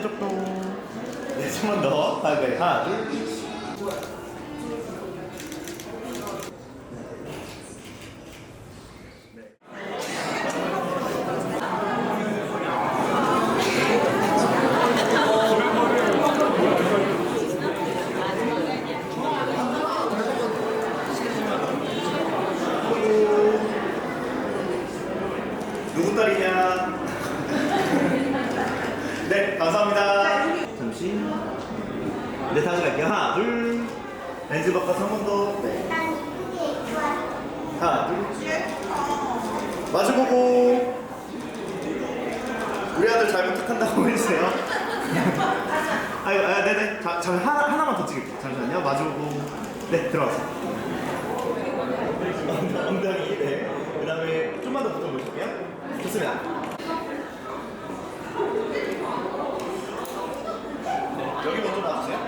반대쪽도. 네, 좀만 더. 아, 그래. 하나, 둘. 누구 딸이냐? 네, 감사합니다. 잠시. 네, 다시 갈게요. 하나, 둘. 렌즈 바꿔서 한 번 더. 하나, 둘. 마주보고. 우리 아들 잘 부탁한다고 해주세요. 아, 아, 네네. 자, 잠 하나, 하나만 더 찍을게요. 잠시만요. 마주보고. 네, 들어가세요. 엉덩이, 네. 그 다음에 좀만 더 붙어보실게요. 좋습니다. 네, 여기 먼저 놔주세요.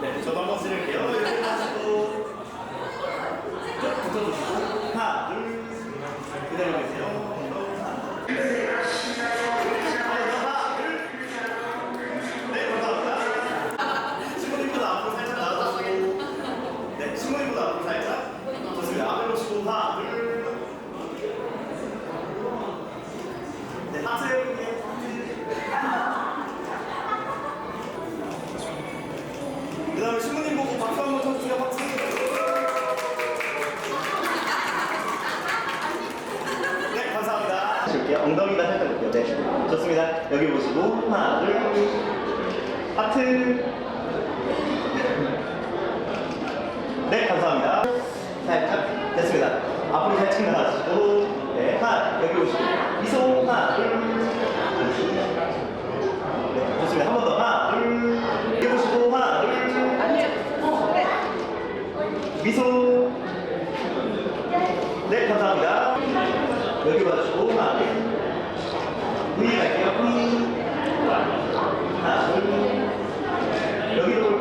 네, 저도 한번 쓸게요. 여기 놔주고. 쭉 붙어주시고. 하나, 둘. 기다리고 계세요. 하나, 둘. 하나, 둘. 네, 감사합니다. 신부님보다 앞으로 살짝 나와주시고 네, 신부님보다 앞으로 살짝 좋습니다. 앞에 보시고 하나, 둘 네, 하트 해볼게요. 그 다음에 신부님 보고 박수 한번 쳐주세요. 박수 네, 감사합니다. 줄게요. 엉덩이가 살짝 볼게요. 네, 좋습니다. 여기 보시고 하나, 둘 하트 네, 감사합니다. 살짝 됐습니다. 앞으로 살짝 나가시고, 네, 하나, 여기 오시고, 미소, 하나, 둘, 네, 좋습니다. 한 번 더, 하나, 둘, 여기 보시고, 하나, 둘, 미소, 네, 감사합니다. 여기 봐주시고, 하나, 둘, V 갈게요, V, 하나, 둘, 여기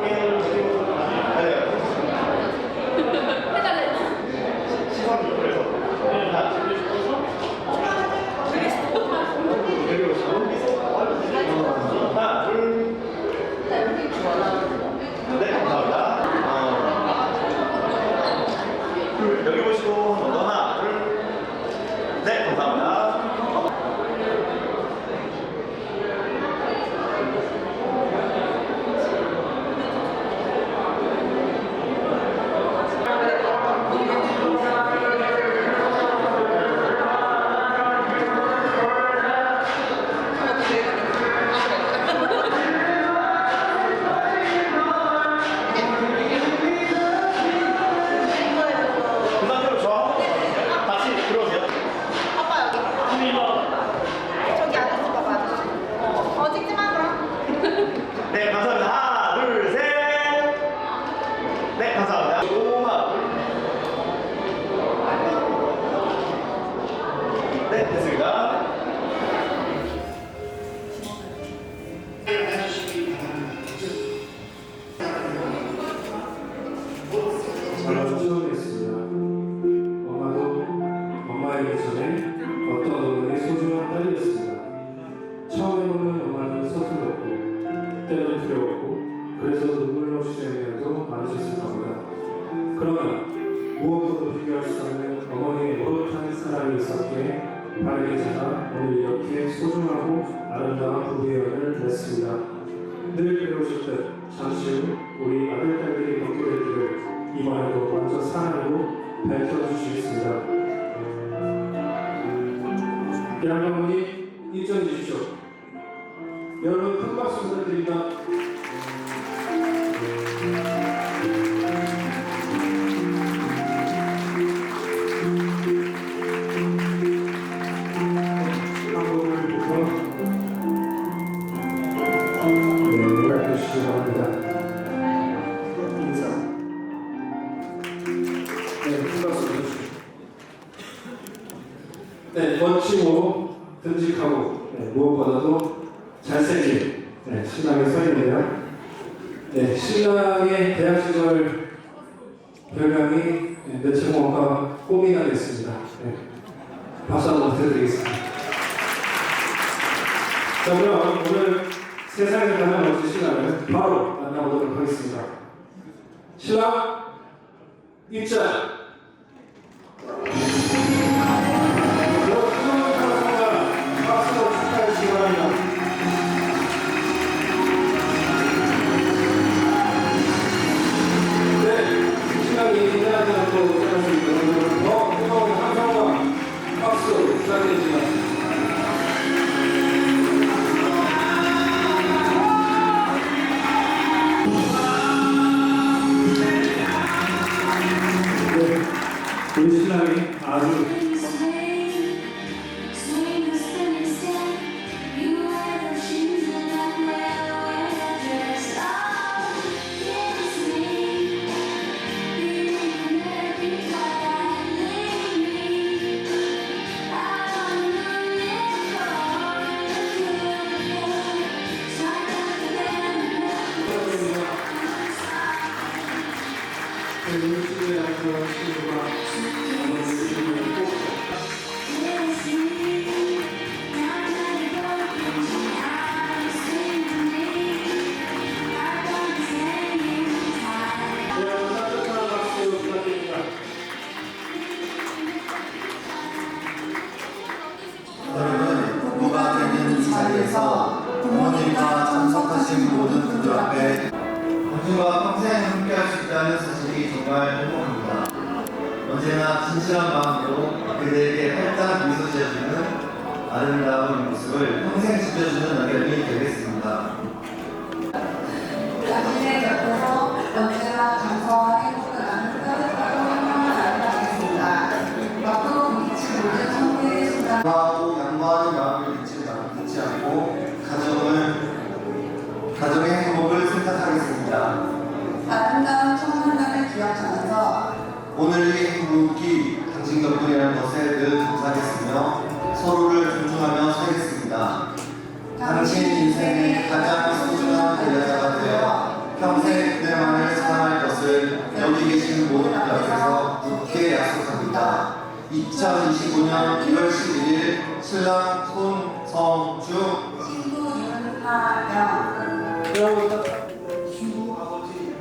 때로는 두려웠고 그래서 눈물로 시행해도 많으셨을 겁니다. 그러나 무엇보다 비교할 수 없는 어머니의 노릇한 사랑이 있었기에 바르게 자라 오늘 이렇게 소중하고 아름다운 부부의 연을 맺습니다. 늘 배우셨듯 잠시 후 우리 아들 딸들이 길을 이번에도 먼저 사랑으로 밝혀주시겠습니다. 양가모니 입장해 주십시오. 여러분 큰 박수 부탁드립니다. 네, 멋지고 듬직하고 네, 무엇보다도 잘생긴 네, 신랑의 서인이네요. 네, 신랑의 대학 시절 별명이 네, 내체공학과 꿈이가 됐습니다. 네, 박수 한번 부탁드리겠습니다. 자, 그럼 오늘 세상에서 가장 멋진 신랑을 바로 만나보도록 하겠습니다. 신랑 입장! 함께할 수 있다는 사실이 정말 행복합니다. 언제나 진실한 마음으로 그대에게 활짝 미소 지어주는 아름다운 모습을 평생 지켜주는 낙연이 되겠습니다. 2025년 1월 11일 신랑 손성주 친구 윤하영 여러분, 친구 아버지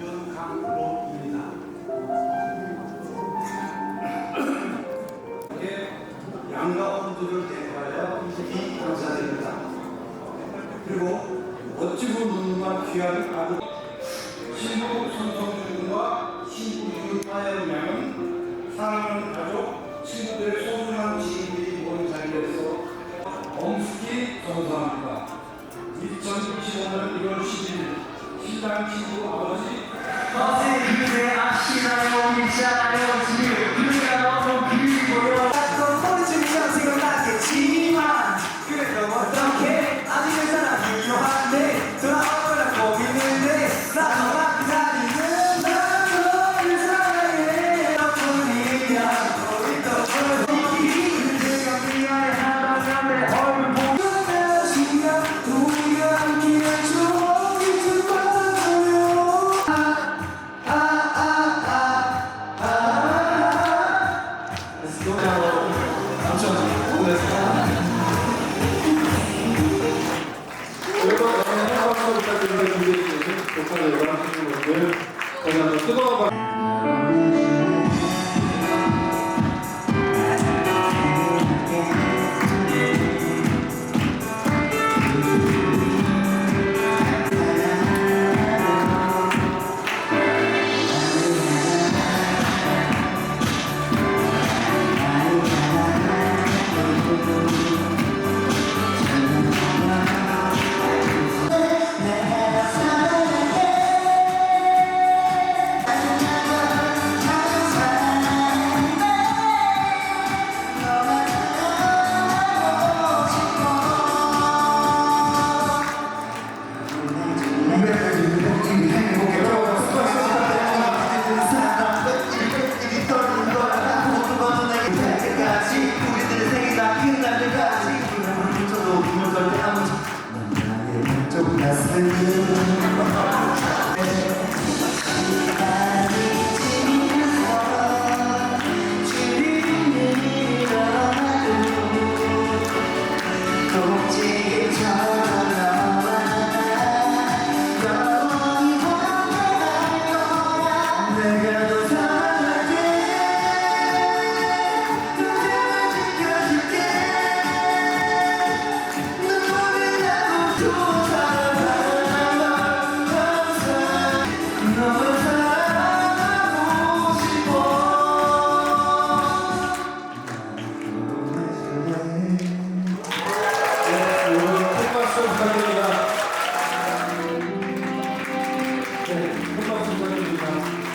윤강로입니다. 이렇게 양가 분들을 대하여 이 감사드립니다. 그리고 멋지고 눈만 귀한 아들 친구 손성준과 친구 윤하영 양은 사랑하는 가족, 친구들의 소중한 지인들이 모인 자리에서 엄숙히 감사합니다. 2025년 1월 10일 신랑 친구 아버지 그대 아시나요 있잖아요 지금 на спині. 本番進めていきます。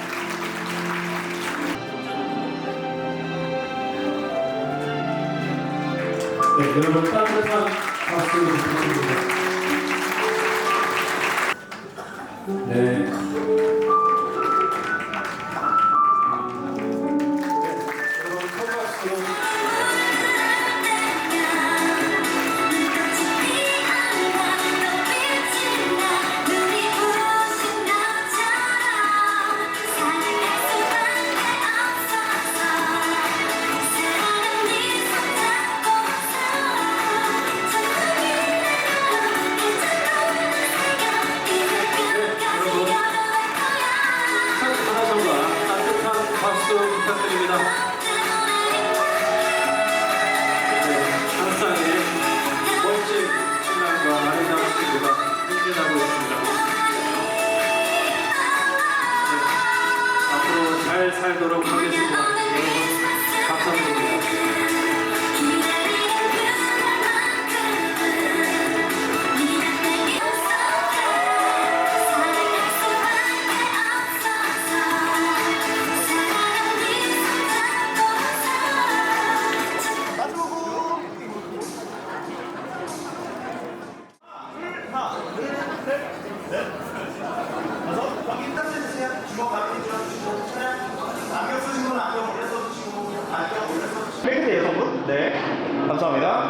여러분 다른 데서 박수 부탁드립니 다. 네. 감사합니다. 네, 멋진 신랑과 아름다운 친구가 행진하고 있습니다. 네, 앞으로 잘 살도록 하겠습니다. 감사합니다.